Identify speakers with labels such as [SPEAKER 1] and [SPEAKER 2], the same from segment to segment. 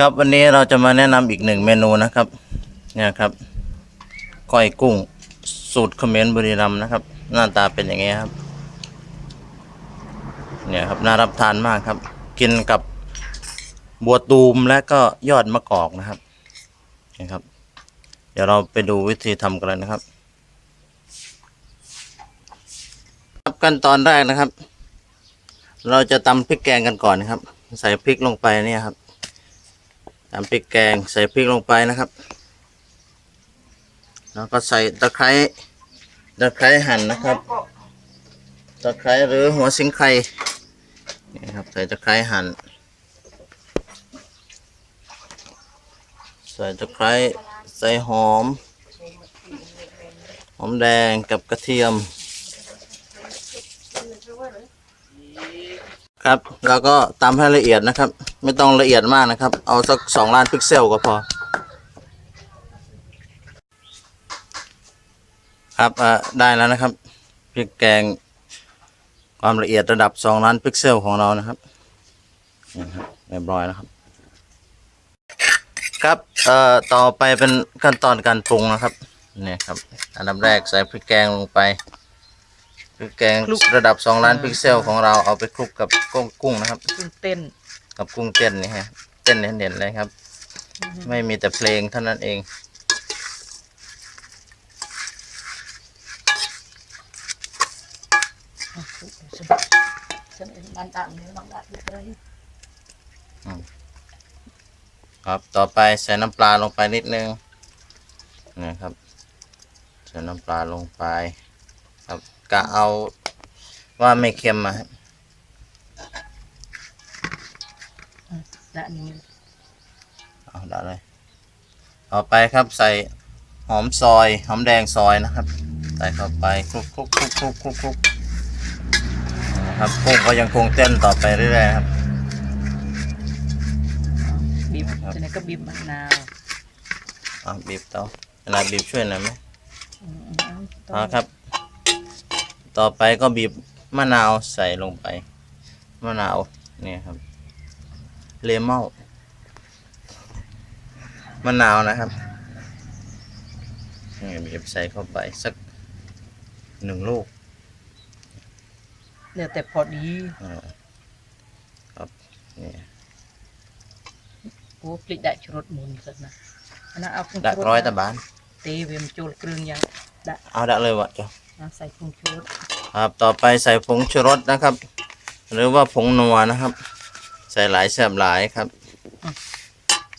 [SPEAKER 1] ครับวันนี้เราจะมาแนะนำอีกหนึ่งเมนูนะครับ เนี่ยครับก้อยกุ้งสูตรเขมรบุรีรัมย์นะครับ หน้าตาเป็นอย่างนี้ครับ เนี่ยครับน่ารับทานมากครับ กินกับบัวตูมและก็ยอดมะกอกนะครับนี่ครับ เดี๋ยวเราไปดูวิธีทำกันเลยนะครับ ครับขั้นตอนแรกนะครับ เราจะตำพริกแกงกันก่อนนะครับ ใส่พริกลงไปเนี่ยครับ ตำพริกแกงใส่พริกลงไปนะครับ แล้วก็ใส่ตะไคร้ตะไคร้หั่นนะครับตะไคร้หรือหัวสิงไครนี่ครับใส่ตะไคร้หั่นใส่ตะไคร้ใส่หอม หอมแดงกับกระเทียม ครับ แล้วก็ตำให้ละเอียดนะครับ ไม่ต้องละเอียดมากนะครับ เอาสักสองล้านพิกเซลก็พอ ครับอ่าได้แล้วนะครับพริกแกงความละเอียดระดับสองล้านพิกเซลของเรานะครับนี่ครับเรียบร้อยแล้วครับ ครับเอ่อต่อไปเป็นขั้นตอนการปรุงนะครับนี่ครับ อันดับแรกใส่พริกแกงลงไป พริกแกงระดับสองล้านพิกเซลของเราเอาไปคลุกกับกุ้งกุ้งนะครับ
[SPEAKER 2] กุ้งเต้น
[SPEAKER 1] กับกุ้งเต้นนี่ฮะเต้นเด่นๆเลยครับไม่มีแต่เพลงเท่านั้นเอง
[SPEAKER 2] ฉันเองมันดังนี้มันดังเลย
[SPEAKER 1] ครับต่อไปใส่น้ำปลาลงไปนิดนึงนะครับใส่น้ำปลาลงไป ครับกะเอาว่าไม่เค็มมาครับ
[SPEAKER 2] ดังนี้
[SPEAKER 1] เอาได้เลยต่อไปครับใส่หอมซอยหอมแดงซอยนะครับ ใส่เข้าไปคลุกคลุกคลุกคลุกคลุกคลุกนะครับกุ้งก็ยังคงเต้นต่อไปเรื่อยๆครับ
[SPEAKER 2] บีบ
[SPEAKER 1] ครับ
[SPEAKER 2] ฉะนั้นก็บีบมะนาว
[SPEAKER 1] อะบีบเตาเวลาบีบช่วยหน่อยไหม
[SPEAKER 2] อืมอืม
[SPEAKER 1] อ่าครับ ต่อไปก็บีบมะนาวใส่ลงไป มะนาวเนี่ยครับ เลมอนมะนาวนะครับนี่บีบใส่เข้าไปสักหนึ่งลูก
[SPEAKER 2] เดี๋ยวแต่พอดี
[SPEAKER 1] อ่าครับนี่
[SPEAKER 2] โอ้พลิกได้ชรสมุนสินะอันนั้นเอาผง
[SPEAKER 1] ดัก
[SPEAKER 2] ชูรส
[SPEAKER 1] ร้อยตะบาน
[SPEAKER 2] ตีเวียมโจลเครื่องยังดะ
[SPEAKER 1] เอาดักเลยวะจ้ะ
[SPEAKER 2] เอาใส่ผงชูรส
[SPEAKER 1] ครับต่อไปใส่ผงชูรสนะครับ หรือว่าผงนัวนะครับ ใส่หลายแซ่บหลายครับ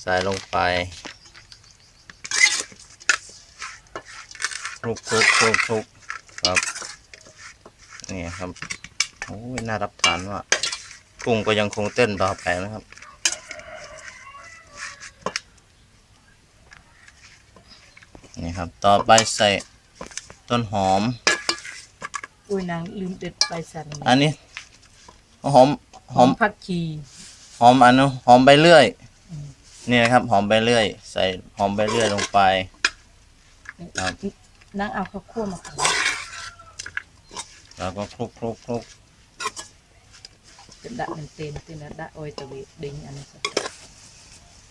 [SPEAKER 1] ใส่ลงไปคลุกคลุกคลุกคลุกครับนี่ครับโอ้ยน่ารับทานว่ากกุ้งก็ยังคงเต้นต่อไปนะครับนี่ครับ ต่อไปใส่ต้นหอม
[SPEAKER 2] อุ้ยนางลืมเด็ดใบสัน
[SPEAKER 1] อันนี้หอมห
[SPEAKER 2] ห
[SPEAKER 1] อ
[SPEAKER 2] อ
[SPEAKER 1] ม
[SPEAKER 2] มผักชี
[SPEAKER 1] หอมอันนู้นหอมใบเลื่อยนี่นะครับ หอมใบเลื่อย ใส่หอมใบเลื่อยลงไปครับ
[SPEAKER 2] นางเอาข้าวคั่วมาขาย
[SPEAKER 1] แล้วก็คลุกคลุกคลุก
[SPEAKER 2] เป็นดะหนึ่งเต็นเต็นดะโอยตะเวดิ้งอันนี้สัก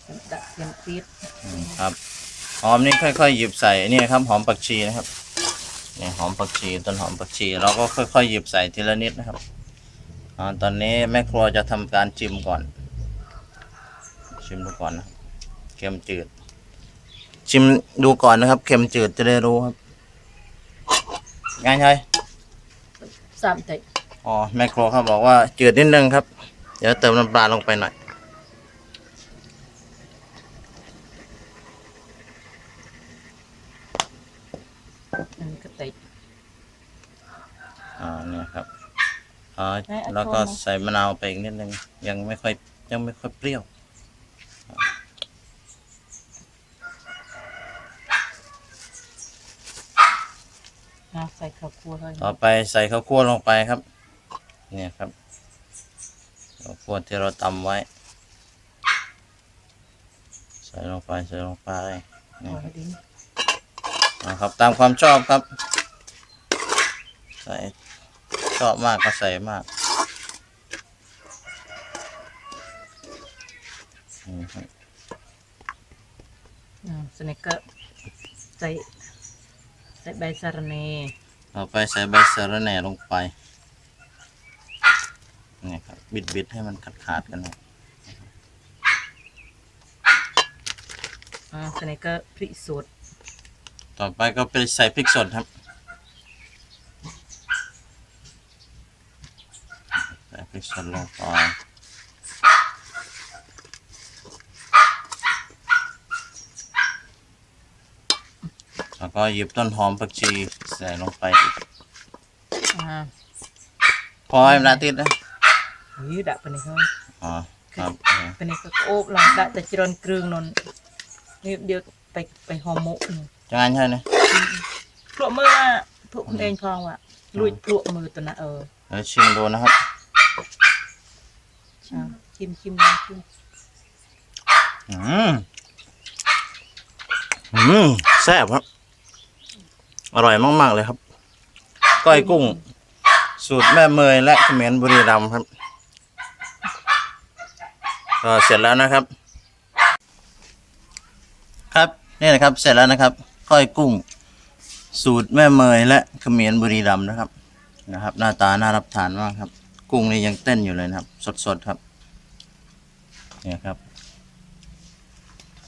[SPEAKER 2] เป็นดะยังตีด
[SPEAKER 1] อืมครับหอมนี่ค่อยๆหยิบใส่นี่ครับ หอมผักชีนะครับ นี่หอมผักชีต้นหอมผักชี เราก็ค่อยๆหยิบใส่ทีละนิดนะครับอ่าตอนนี้แม่ครัวจะทำการชิมก่อน ชิมดูก่อนนะเค็มจืด ชิมดูก่อนนะครับ เค็มจืดจะได้รู้ครับง่ายใช่
[SPEAKER 2] สามเตะ
[SPEAKER 1] อ๋อแม่ครัวเขาบอกว่าจืดนิดนึงครับ เดี๋ยวเติมน้ำปลาลงไปหน่อย
[SPEAKER 2] อันนี้ก็เตะ
[SPEAKER 1] อ่าเนี่ยครับอ่า
[SPEAKER 2] แม่เอา
[SPEAKER 1] แล้วก็
[SPEAKER 2] ช้อนมา
[SPEAKER 1] ใส่มะนาวไปอีกนิดนึงยังไม่ค่อยยังไม่ค่อยเปรี้ยว
[SPEAKER 2] นะใส่ข้าวคั่วเลย
[SPEAKER 1] ต่อไปใส่ข้าวคั่วลงไปครับ เนี่ยครับข้าวคั่วที่เราตำไว้ ใส่ลงไปใส่ลงไปนี่
[SPEAKER 2] เอาไว้ดิ้ง
[SPEAKER 1] นะครับตามความชอบครับ ใส่ชอบมากก็ใส่มากนี่ครับ
[SPEAKER 2] อืมสนิทก็ใส่ใส่ใบสะระเน
[SPEAKER 1] ต่อไปใส่ใบสะระแหน่ลงไปนี่ครับบิดบิดๆให้มันขาดขาดๆกันนะ
[SPEAKER 2] อ่าสนิทก็พริกสด
[SPEAKER 1] ต่อไปก็ไปใส่พริกสดครับใส่ พริกสดลงไปแล้วก็หยิบต้นหอมผักชีใส่ลงไปอีก
[SPEAKER 2] อ่า
[SPEAKER 1] พอให้มันละติดนะ
[SPEAKER 2] ยืดะปะนี่เฮ้ย
[SPEAKER 1] อ๋อครับ
[SPEAKER 2] ปะนี่ก็โอบหลังดะแต่จรนเครื่องนนนี่เดี๋ยวไปไปหอมหมกนี่
[SPEAKER 1] จะงานใช่ไหม
[SPEAKER 2] พวกมืออะพวกคุณเองพองว่ะลุยพวกมือตัวน่ะเออ
[SPEAKER 1] เดี๋ยวชิมดูนะครับ
[SPEAKER 2] อ่าชิมชิมลองชิม
[SPEAKER 1] อืมอืมแซ่บครับ อร่อยมาก ๆ เลยครับ ก้อยกุ้ง สูตรแม่เมยและเขมรบุรีรัมย์ครับ ก็เสร็จแล้วนะครับ ครับนี่นะครับ เสร็จแล้วนะครับ ก้อยกุ้ง สูตรแม่เมยและเขมรบุรีรัมย์นะครับ นะครับ หน้าตาน่ารับทานมากครับ กุ้งนี่ยังเต้นอยู่เลยนะครับ สดๆครับเนี่ยครับ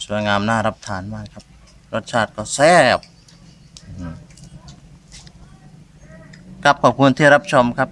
[SPEAKER 1] สวยงามน่ารับทานมากครับ รสชาติก็แซ่บครับขอบคุณที่รับชมครับ